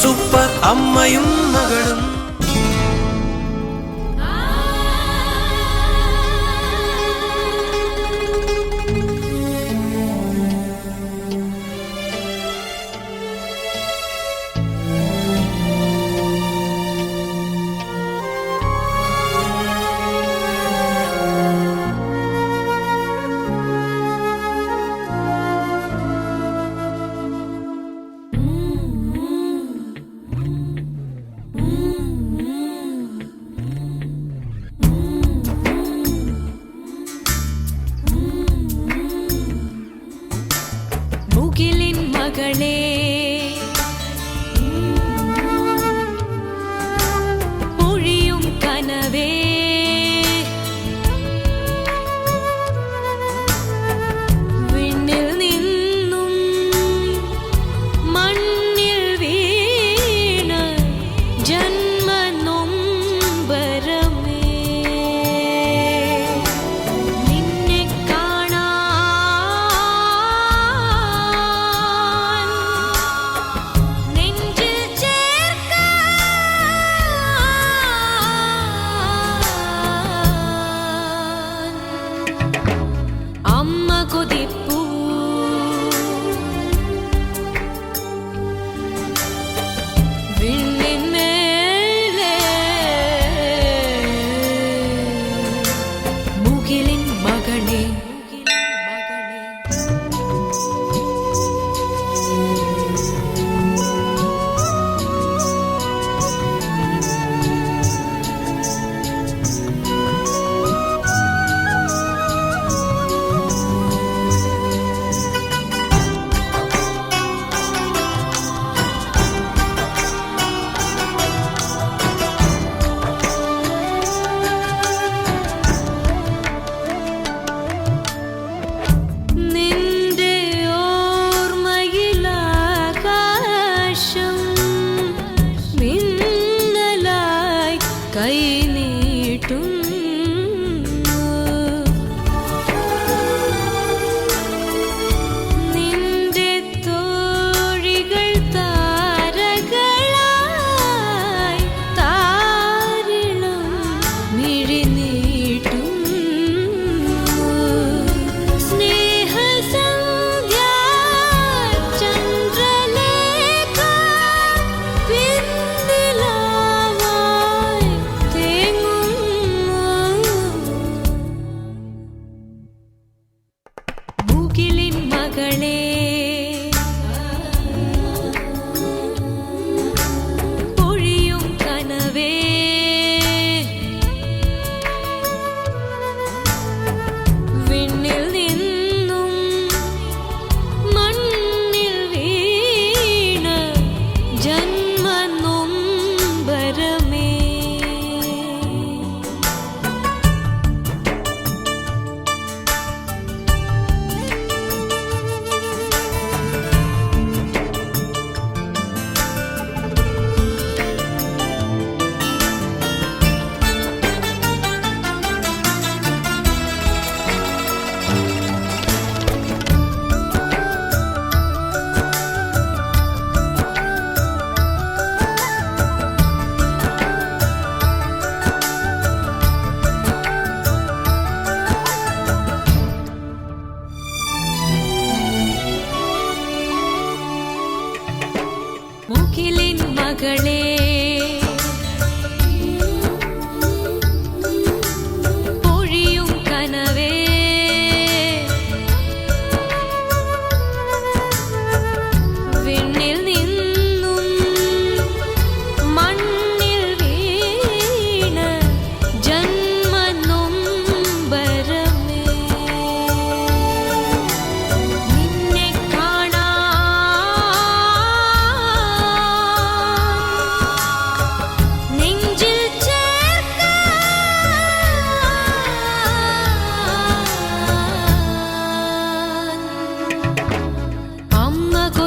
Super അമ്മയും മകളും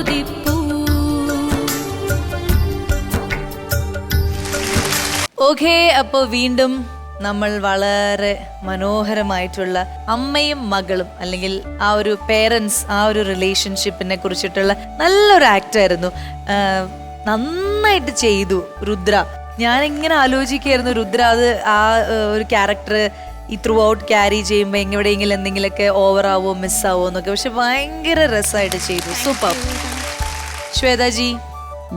കൊതിപ്പൂ okay അപ്പോൾ വീണ്ടും നമ്മൾ വളരെ മനോഹരമായിട്ടുള്ള അമ്മയും മകളും അല്ലെങ്കിൽ ആ ഒരു പേരൻസ് ആ ഒരു റിലേഷൻഷിപ്പിനെ കുറിച്ചിട്ടുള്ള നല്ലൊരു ആക്ടായിരുന്നു നന്നായിട്ട് ചെയ്തു രുദ്ര. ഞാനിങ്ങനെ ആലോചിക്കായിരുന്നു രുദ്ര അത് ആ ഒരു ക്യാരക്ടർ ഈ ത്രൂ ഔട്ട് ക്യാരി ചെയ്യുമ്പോൾ എങ്ങനെയെങ്കിലും എന്തെങ്കിലുമൊക്കെ ഓവറാവോ മിസ്സാവോ എന്നൊക്കെ. പക്ഷെ ഭയങ്കര രസമായിട്ട് ചെയ്തു. സൂപ്പർ ശ്വേതാജി.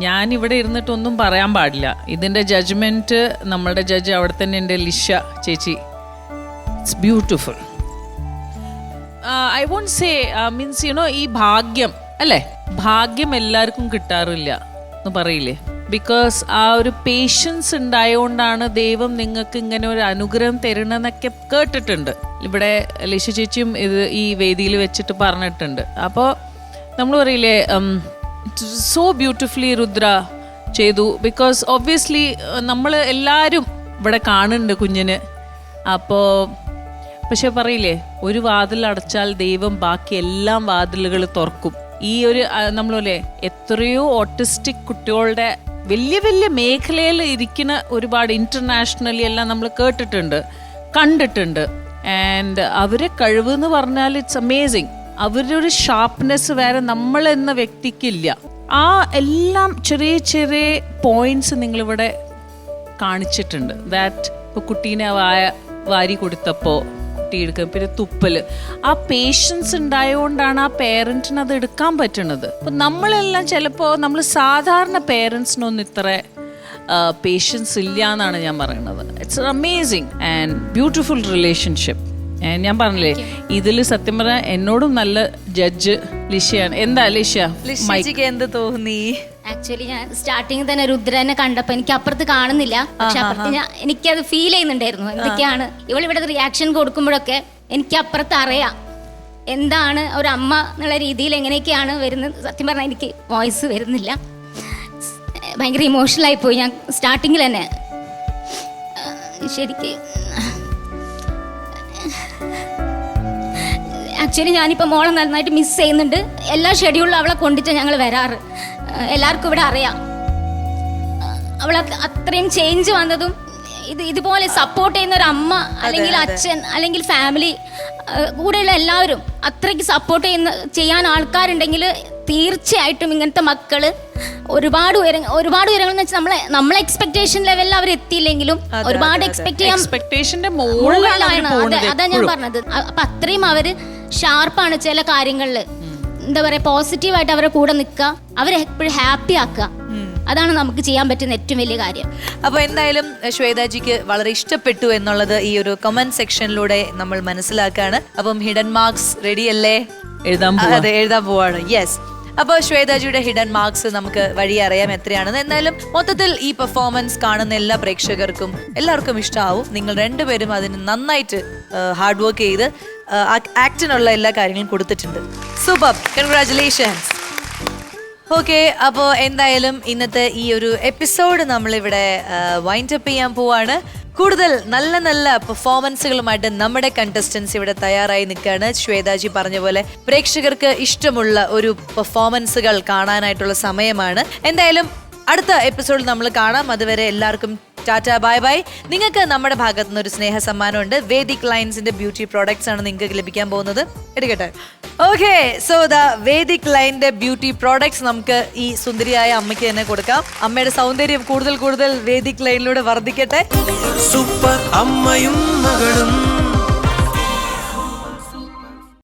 ഞാൻ ഇവിടെ ഇരുന്നിട്ടൊന്നും പറയാൻ പാടില്ല. ഇതിന്റെ ജഡ്ജ്മെന്റ് നമ്മളുടെ ജഡ്ജ് അവിടെ തന്നെ ഉണ്ട് ലിഷ ചേച്ചി. It's beautiful I won't say means you know ഈ ഭാഗ്യം അല്ലേ? ഭാഗ്യം എല്ലാവർക്കും കിട്ടാറില്ല എന്ന് പറയില്ലേ? ബിക്കോസ് ആ ഒരു പേഷ്യൻസ് ഉണ്ടായതുകൊണ്ടാണ് ദൈവം നിങ്ങൾക്ക് ഇങ്ങനെ ഒരു അനുഗ്രഹം തരണമെന്നൊക്കെ കേട്ടിട്ടുണ്ട്. ഇവിടെ ലിഷ ചേച്ചിയും ഇത് ഈ വേദിയിൽ വെച്ചിട്ട് പറഞ്ഞിട്ടുണ്ട്. അപ്പോൾ നമ്മൾ പറയില്ലേ സോ ബ്യൂട്ടിഫുള്ളി രുദ്ര ചെയ്തു. ബിക്കോസ് ഒബ്വിയസ്ലി നമ്മൾ എല്ലാവരും ഇവിടെ കാണുന്നുണ്ട് കുഞ്ഞിന്. അപ്പോൾ പക്ഷെ പറയില്ലേ ഒരു വാതിൽ അടച്ചാൽ ദൈവം ബാക്കി എല്ലാം വാതിലുകൾ തുറക്കും. ഈ ഒരു നമ്മളല്ലേ എത്രയോ ഓട്ടിസ്റ്റിക് കുട്ടികളുടെ വലിയ വലിയ മേഖലയിൽ ഇരിക്കുന്ന ഒരുപാട് ഇന്റർനാഷണലി എല്ലാം നമ്മൾ കേട്ടിട്ടുണ്ട് കണ്ടിട്ടുണ്ട്. ആൻഡ് അവരെ കഴിവ് എന്ന് പറഞ്ഞാൽ ഇറ്റ്സ് അമേസിങ് അവരുടെ ഒരു ഷാർപ്നെസ് വേറെ നമ്മൾ എന്ന വ്യക്തിക്കില്ല. ആ എല്ലാം ചെറിയ ചെറിയ പോയിന്റ്സ് നിങ്ങളിവിടെ കാണിച്ചിട്ടുണ്ട്. ദാറ്റ് ഇപ്പോൾ കുട്ടീനെ വായ വാരി കൊടുത്തപ്പോൾ കുട്ടി എടുക്കുക പിന്നെ തുപ്പൽ ആ പേഷ്യൻസ് ഉണ്ടായതുകൊണ്ടാണ് ആ പേരന്റിന് അത് എടുക്കാൻ പറ്റുന്നത് അപ്പം നമ്മളെല്ലാം ചിലപ്പോൾ നമ്മൾ സാധാരണ പേരൻസിനൊന്നും ഇത്ര പേഷ്യൻസ് ഇല്ല എന്നാണ് ഞാൻ പറയുന്നത് it's amazing and beautiful relationship ഞാൻ പറഞ്ഞില്ലേ ഇതിൽ സത്യം പറഞ്ഞാൽ എന്നോടും നല്ല ജഡ്ജ് ലിഷയാണ്. എന്താ ലിഷ? മൈക്ക് ലിഷിക്ക് എന്ത് തോന്നി? ആക്ച്വലി ഞാൻ സ്റ്റാർട്ടിങ് തന്നെ രുദ്രനെ കണ്ടപ്പോ എനിക്ക് അപ്പുറത്ത് കാണുന്നില്ല. പക്ഷെ അപ്പുറത്ത് ഞാൻ എനിക്കത് ഫീൽ ചെയ്യുന്നുണ്ടായിരുന്നു. എന്തൊക്കെയാണ്? ഇവൾ ഇവിടെ റിയാക്ഷൻ കൊടുക്കുമ്പോഴൊക്കെ എനിക്ക് അപ്പുറത്ത് അറിയാം. എന്താണ് ഒരു അമ്മ എന്നുള്ള രീതിയിൽ എങ്ങനെയൊക്കെയാണ് വരുന്നത്? സത്യം പറഞ്ഞാൽ എനിക്ക് വോയിസ് വരുന്നില്ല. ഭയങ്കര ഇമോഷണൽ ആയി പോയി. ഞാൻ സ്റ്റാർട്ടിങ്ങിൽ തന്നെ ശരിക്ക് ആക്ച്വലി ഞാനിപ്പോൾ മോളെ നന്നായിട്ട് മിസ് ചെയ്യുന്നുണ്ട്. എല്ലാ ഷെഡ്യൂളിലും അവളെ കൊണ്ടിട്ട് ഞങ്ങൾ വരാറ്. എല്ലാവർക്കും ഇവിടെ അറിയാം. അവൾ അത്രയും ചേഞ്ച് വന്നതും ഇത് ഇതുപോലെ സപ്പോർട്ട് ചെയ്യുന്ന ഒരു അമ്മ അല്ലെങ്കിൽ അച്ഛൻ അല്ലെങ്കിൽ ഫാമിലി കൂടെയുള്ള എല്ലാവരും അത്രയ്ക്ക് സപ്പോർട്ട് ചെയ്യുന്ന ചെയ്യാൻ ആൾക്കാരുണ്ടെങ്കിൽ തീർച്ചയായിട്ടും ഇങ്ങനത്തെ മക്കൾ ഒരുപാട് ഉയര ഒരുപാട് ഉയരങ്ങൾ എന്ന് വെച്ചാൽ നമ്മളെ നമ്മളെ എക്സ്പെക്ടേഷൻ ലെവലിൽ അവർ എത്തിയില്ലെങ്കിലും ഒരുപാട് എക്സ്പെക്ട് ചെയ്യാൻ എക്സ്പെക്ടേഷന്റെ മുകളിലാണ് അവർ മുകളിലാണ്. പോകുന്നത് അതെ, അതാ ഞാൻ പറഞ്ഞത്. അപ്പൊ അത്രയും അവർ ഷാർപ്പാണ് ചില കാര്യങ്ങളിൽ എന്താ പറയാ പോസിറ്റീവായിട്ട് അവരെ കൂടെ നിൽക്കുക അവരെ എപ്പോഴും ഹാപ്പി ആക്കുക അതാണ് നമുക്ക് ചെയ്യാൻ പറ്റുന്ന ഏറ്റവും വലിയ കാര്യം. അപ്പോൾ എന്തായാലും ശ്വേതാജിക്ക് വളരെ ഇഷ്ടപ്പെട്ടു എന്നുള്ളത് ഈ ഒരു കമന്റ് സെക്ഷനിലൂടെ നമ്മൾ മനസ്സിലാക്കാണ്. അപ്പം ഹിഡൻ മാർക്സ് റെഡിയല്ലേ എഴുതാൻ അതെ എഴുതാൻ പോവാണ്. യെസ് അപ്പോൾ ശ്വേതാജിയുടെ ഹിഡൻ മാർക്സ് നമുക്ക് വഴി അറിയാം എത്രയാണെന്ന്. എന്നാലും മൊത്തത്തിൽ ഈ പെർഫോമൻസ് കാണുന്ന എല്ലാ പ്രേക്ഷകർക്കും എല്ലാവർക്കും ഇഷ്ടമാവും നിങ്ങൾ രണ്ടുപേരും അതിന് നന്നായിട്ട് ഹാർഡ് വർക്ക് ചെയ്ത് ആക്ടിനുള്ള എല്ലാ കാര്യങ്ങളും കൊടുത്തിട്ടുണ്ട്. സൂപ്പർ കൺഗ്രാചുലേഷൻസ് ഓക്കെ അപ്പോൾ എന്തായാലും ഇന്നത്തെ ഈ ഒരു എപ്പിസോഡ് നമ്മളിവിടെ വൈൻഡപ്പ് ചെയ്യാൻ പോവാണ്. കൂടുതൽ നല്ല നല്ല പെർഫോമൻസുകളുമായിട്ട് നമ്മുടെ കണ്ടസ്റ്റൻസ് ഇവിടെ തയ്യാറായി നിൽക്കുകയാണ്. ശ്വേതാജി പറഞ്ഞ പോലെ പ്രേക്ഷകർക്ക് ഇഷ്ടമുള്ള ഒരു പെർഫോമൻസുകൾ കാണാനായിട്ടുള്ള സമയമാണ്. എന്തായാലും അടുത്ത എപ്പിസോഡിൽ നമ്മൾ കാണാം. അതുവരെ എല്ലാവർക്കും ടാറ്റ ബൈ ബൈ. നിങ്ങൾക്ക് നമ്മുടെ ഭാഗത്തു നിന്ന് ഒരു സ്നേഹ സമ്മാനമുണ്ട് വേദിക് ലൈൻസിന്റെ ബ്യൂട്ടി പ്രോഡക്ട്സ് ആണ് നിങ്ങൾക്ക് ലഭിക്കാൻ പോകുന്നത്. എടുക്കട്ടെ. ഓക്കെ സോ ദ വേദിക് ലൈനിന്റെ ബ്യൂട്ടി പ്രോഡക്ട്സ് നമുക്ക് ഈ സുന്ദരിയായ അമ്മയ്ക്ക് തന്നെ കൊടുക്കാം. അമ്മയുടെ സൗന്ദര്യം കൂടുതൽ കൂടുതൽ വേദിക് ലൈനിലൂടെ വർദ്ധിക്കട്ടെ. സൂപ്പർ അമ്മയും മകളും